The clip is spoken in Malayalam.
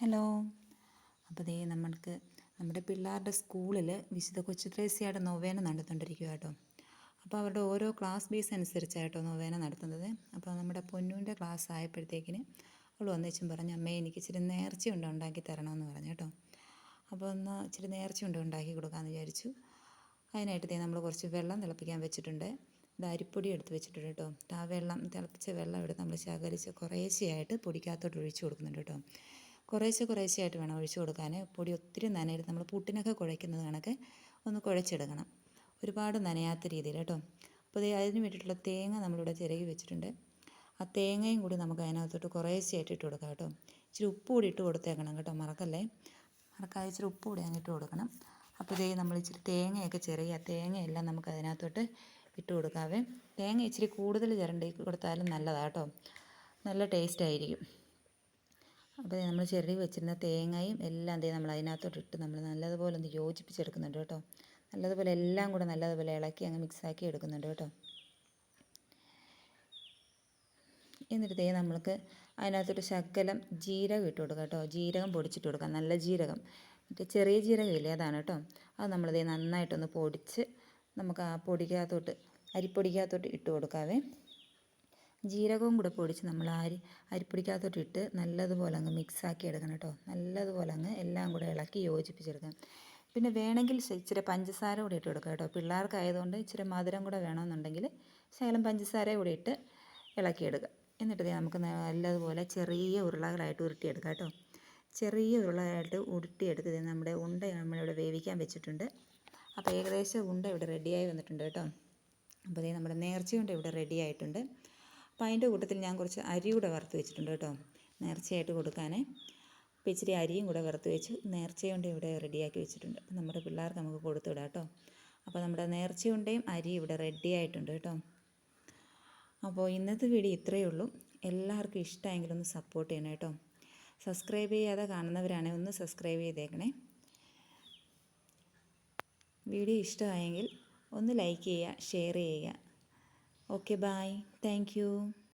ഹലോ. അപ്പോൾ ദേ നമ്മൾക്ക് നമ്മുടെ പിള്ളേരുടെ സ്കൂളിൽ വിശുദ്ധ കൊച്ചുത്രേസ്യയുടെ നൊവേന നടന്നുകൊണ്ടിരിക്കുക കേട്ടോ അപ്പോൾ അവരുടെ ഓരോ ക്ലാസ് ബേസ് അനുസരിച്ചായിട്ടോ നൊവേന നടത്തുന്നത്. അപ്പോൾ നമ്മുടെ പൊന്നൂന്റെ ക്ലാസ് ആയപ്പോഴത്തേക്കിന് അവൾ വന്നേച്ചും പറഞ്ഞു അമ്മേ എനിക്ക് ഇച്ചിരി നേർച്ച കൊണ്ട് ഉണ്ടാക്കി തരണമെന്ന് പറഞ്ഞു കേട്ടോ അപ്പോൾ ഒന്ന് ഇച്ചിരി നേർച്ച കൊണ്ട് ഉണ്ടാക്കി കൊടുക്കാമെന്ന് വിചാരിച്ചു. അതിനായിട്ട് നമ്മൾ കുറച്ച് വെള്ളം തിളപ്പിക്കാൻ വെച്ചിട്ടുണ്ട്. അരിപ്പൊടി എടുത്ത് വെച്ചിട്ടുണ്ട് കേട്ടോ ആ വെള്ളം തിളപ്പിച്ച വെള്ളം എടുത്ത് നമ്മൾ ശകലിച്ച് കുറേശ്ശെയായിട്ട് പൊടിക്കകത്തോട്ട് ഒഴിച്ചു കൊടുക്കുന്നുണ്ട് കേട്ടോ കുറേശ്ശെ കുറേശ്ശെ ആയിട്ട് വേണം ഒഴിച്ചു കൊടുക്കാൻ പൊടി ഒത്തിരി നനയരുത് നമ്മൾ പുട്ടിനൊക്കെ കുഴയ്ക്കുന്നത് കണക്ക് ഒന്ന് കുഴച്ചെടുക്കണം. ഒരുപാട് നനയാത്ത രീതിയിൽ കേട്ടോ. അപ്പോൾ അതിന് വേണ്ടിയിട്ടുള്ള തേങ്ങ നമ്മളിവിടെ ചിരകി വെച്ചിട്ടുണ്ട്. ആ തേങ്ങയും കൂടി നമുക്ക് അതിനകത്തോട്ട് കുറേശ്ശെ ആയിട്ട് ഇട്ട് കൊടുക്കാം കേട്ടോ. ഇച്ചിരി ഉപ്പ് കൂടി ഇട്ട് കൊടുത്തേക്കണം കേട്ടോ. മറക്കല്ലേ? മറക്കാതെ ഇച്ചിരി ഉപ്പ് കൂടി അങ്ങ് ഇട്ട് കൊടുക്കണം. അപ്പോൾ ഇതേ നമ്മൾ ഇച്ചിരി തേങ്ങയൊക്കെ ചെറിയ തേങ്ങയെല്ലാം നമുക്ക് അതിനകത്തോട്ട് ഇട്ട് കൊടുക്കാവേ. തേങ്ങ ഇച്ചിരി കൂടുതൽ ചിരണ്ടി കൊടുത്താലും നല്ലതാണ് കേട്ടോ. നല്ല ടേസ്റ്റ് ആയിരിക്കും. അപ്പോൾ നമ്മൾ ചെറിയ വെച്ചിരുന്ന തേങ്ങയും എല്ലാം ദേ നമ്മൾ അതിനകത്തോട്ട് ഇട്ട് നമ്മൾ നല്ലതുപോലെ ഒന്ന് യോജിപ്പിച്ചെടുക്കുന്നുണ്ട് കേട്ടോ. നല്ലതുപോലെ എല്ലാം കൂടെ നല്ലതുപോലെ ഇളക്കി അങ്ങ് മിക്സാക്കി എടുക്കുന്നുണ്ട് കേട്ടോ. എന്നിട്ട് തേ നമ്മൾക്ക് അതിനകത്തോട്ട് ശകലം ജീരകം ഇട്ട് കൊടുക്കാം കേട്ടോ. ജീരകം പൊടിച്ചിട്ട് കൊടുക്കാം. നല്ല ജീരകം. മറ്റേ ചെറിയ ജീരകം ഇല്ലേ? അതാണ് കേട്ടോ. അത് നമ്മൾ ദേ നന്നായിട്ടൊന്ന് പൊടിച്ച് നമുക്ക് ആ പൊടിക്കകത്തോട്ട് അരിപ്പൊടിക്കകത്തോട്ട് ഇട്ട് കൊടുക്കാവേ. ജീരകവും കൂടെ പൊടിച്ച് നമ്മൾ അരി അരിപ്പൊടിക്കകത്തോട്ടിട്ട് നല്ലതുപോലെ അങ്ങ് മിക്സാക്കി എടുക്കണം കേട്ടോ. നല്ലതുപോലെ അങ്ങ് എല്ലാം കൂടെ ഇളക്കി യോജിപ്പിച്ചെടുക്കാം പിന്നെ വേണമെങ്കിൽ ഇച്ചിരി പഞ്ചസാര കൂടി ഇട്ട് കൊടുക്കാം കേട്ടോ. പിള്ളേർക്കായതുകൊണ്ട് ഇച്ചിരി മധുരം കൂടെ വേണമെന്നുണ്ടെങ്കിൽ ശകലം പഞ്ചസാര കൂടി ഇട്ട് ഇളക്കിയെടുക്കുക എന്നിട്ട് നമുക്ക് നല്ലതുപോലെ ചെറിയ ഉരുളകളായിട്ട് ഉരുട്ടിയെടുക്കാം കേട്ടോ. ചെറിയ ഉരുളകളായിട്ട് ഉരുട്ടിയെടുത്ത് നമ്മുടെ ഉണ്ട നമ്മളിവിടെ വേവിക്കാൻ വെച്ചിട്ടുണ്ട്. അപ്പോൾ ഏകദേശം ഉണ്ട ഇവിടെ റെഡിയായി വന്നിട്ടുണ്ട് കേട്ടോ. അപ്പോൾ നമ്മുടെ നേർച്ചയുണ്ട് ഇവിടെ റെഡി ആയിട്ടുണ്ട്. അപ്പോൾ അതിന്റെ കൂട്ടത്തിൽ ഞാൻ കുറച്ച് അരി കൂടെ വറുത്ത് വെച്ചിട്ടുണ്ട് കേട്ടോ നേർച്ചയായിട്ട് കൊടുക്കാനേ. അപ്പോൾ ഇച്ചിരി അരിയും കൂടെ വറുത്ത് വെച്ച് നേർച്ചയുണ്ട് ഇവിടെ റെഡിയാക്കി വെച്ചിട്ടുണ്ട്. അപ്പോൾ നമ്മുടെ പിള്ളേർക്ക് നമുക്ക് കൊടുത്തു വിടാം കേട്ടോ. അപ്പോൾ നമ്മുടെ നേർച്ചയുണ്ടയും അരി ഇവിടെ റെഡി ആയിട്ടുണ്ട് കേട്ടോ. അപ്പോൾ ഇന്നത്തെ വീഡിയോ ഇത്രയേ ഉള്ളൂ. എല്ലാവർക്കും ഇഷ്ടമായെങ്കിൽ ഒന്ന് സപ്പോർട്ട് ചെയ്യണം കേട്ടോ. സബ്സ്ക്രൈബ് ചെയ്യാതെ കാണുന്നവരാണെങ്കിൽ ഒന്ന് സബ്സ്ക്രൈബ് ചെയ്തേക്കണേ. വീഡിയോ ഇഷ്ടമായെങ്കിൽ ഒന്ന് ലൈക്ക് ചെയ്യുക ഷെയർ ചെയ്യുക. Okay bye thank